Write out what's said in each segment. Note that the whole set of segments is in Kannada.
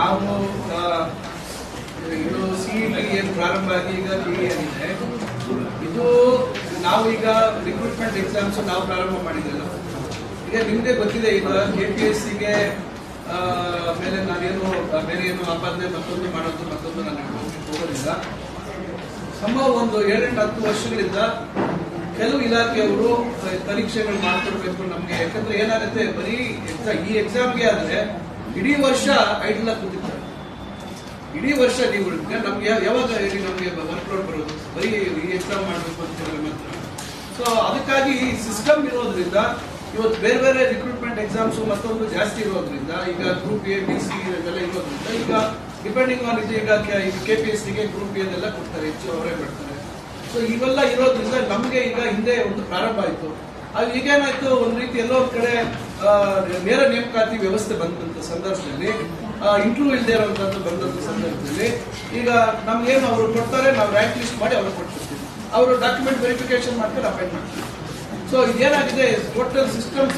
ನಾವು ಇದು ಸಿ ಇಲ್ಲಿ ಏನು ಪ್ರಾರಂಭ ಆಗಿ ಈಗ ಬಿ ಆಗಿದೆ ಇದು. ನಾವು ಈಗ ರಿಕ್ರೂಟ್ಮೆಂಟ್ ಎಕ್ಸಾಮ್ಸ್ ನಾವು ಪ್ರಾರಂಭ ಮಾಡಿದ್ದೆಲ್ಲ ಈಗ ನಿಮ್ಗೆ ಗೊತ್ತಿದೆ ಈಗ ಕೆ ಪಿ ಎಸ್ ಸಿಗೆ ಮೇಲೆ ನಾನೇನು ಬೇರೆ ಏನು ಆಪಾದನೆ ಮತ್ತೊಂದು ಮಾಡೋದು, ಮತ್ತೊಂದು ನಾನು ಹೋಗೋದಿಲ್ಲ. ಸಂಭವ ಒಂದು ಏಳೆಂಟು ಹತ್ತು ವರ್ಷಗಳಿಂದ ಕೆಲವು ಇಲಾಖೆಯವರು ಪರೀಕ್ಷೆಗಳು ಮಾಡ್ತಿರ್ಬೇಕು ನಮಗೆ. ಯಾಕಂದ್ರೆ ಏನಾಗುತ್ತೆ, ಬರೀ ಎಕ್ಸಾಮ್ ಈ ಎಕ್ಸಾಮ್ಗೆ ಆದ್ರೆ ಇಡೀ ವರ್ಷ ಐಟಲ್ ಕೂತಿರ್ತಾರೆ ಇಡೀ ವರ್ಷ ನೀವು ನಮ್ಗೆ ಯಾವ- ಯಾವಾಗ ಹೇಳಿ ನಮಗೆ ವರ್ಕ್ಲೋಡ್ ಬರೋದು? ಬರೀ ಎಕ್ಸಾಮ್ ಮಾಡಬೇಕು ಅಂತ ಹೇಳಿದ್ರೆ ಮಾತ್ರ. ಸೊ ಅದಕ್ಕಾಗಿ ಈ ಸಿಸ್ಟಮ್ ಇರೋದ್ರಿಂದ ಇವತ್ತು ಬೇರೆ ಬೇರೆ ರಿಕ್ರೂಟ್ಮೆಂಟ್ ಎಕ್ಸಾಮ್ಸ್ ಮತ್ತೊಂದು ಜಾಸ್ತಿ ಇರೋದ್ರಿಂದ, ಈಗ ಗ್ರೂಪ್ ಎ ಬಿ ಸಿ ಇದೆಲ್ಲ ಇರೋದ್ರಿಂದ ಈಗ ಡಿಪೆಂಡಿಂಗ್ ಆನ್ ಇದು ಈಗ ಕೆ ಪಿ ಎಸ್ ಸಿಗೆ ಗ್ರೂಪ್ ಎ ಅದೆಲ್ಲ ಕೊಡ್ತಾರೆ, ಹೆಚ್ಚು ಅವರೇ ಮಾಡ್ತಾರೆ ಸೊ ಇವೆಲ್ಲ ಇರೋದ್ರಿಂದ ನಮಗೆ ಈಗ ಹಿಂದೆ ಒಂದು ಪ್ರಾರಂಭ ಆಯಿತು. ಅದು ಈಗೇನಾಯ್ತು? ಒಂದು ರೀತಿ ಎಲ್ಲೋ ಕಡೆ ನೇರ ನೇಮಕಾತಿ ವ್ಯವಸ್ಥೆ ಬಂದಂತ ಸಂದರ್ಭದಲ್ಲಿ ಇಂಟರ್ವ್ಯೂ ಇಲ್ಲದೆ ಇರುವಂತದ್ದು ಬಂದಂತ ಸಂದರ್ಭದಲ್ಲಿ, ಈಗ ನಮ್ಗೇನು ಅವರು ಕೊಡ್ತಾರೆ, ನಾವು ರ್ಯಾಂಕ್ ಲಿಸ್ಟ್ ಮಾಡಿ ಅವ್ರಿಗೆ ಕೊಟ್ಟಿರ್ತೀವಿ ಅವರು ಡಾಕ್ಯುಮೆಂಟ್ ವೆರಿಫಿಕೇಶನ್ ಮಾಡ್ಕೊಂಡು ಅಪಾಯಿಂಟ್ ಮಾಡ್ತೀವಿ ಸೊ ಇದೇನಾಗಿದೆ ಟೋಟಲ್ ಸಿಸ್ಟಮ್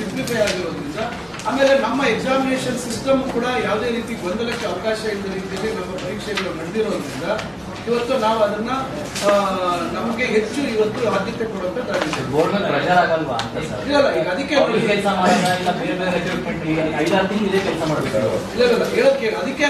ಆಮೇಲೆ ನಮ್ಮ ಎಕ್ಸಾಮಿನೇಷನ್ ಸಿಸ್ಟಮ್ ಕೂಡ ಯಾವುದೇ ರೀತಿ ಗೊಂದಲಕ್ಕೆ ಅವಕಾಶ ಇಲ್ಲದ ರೀತಿಯಲ್ಲಿ ನಮ್ಮ ಪರೀಕ್ಷೆಗಳು ನಡೆದಿರೋದ್ರಿಂದ ಇವತ್ತು ನಾವು ಅದನ್ನ ನಮಗೆ ಹೆಚ್ಚು ಇವತ್ತು ಆದ್ಯತೆ ಕೊಡುವಂತ ಅದಕ್ಕೆ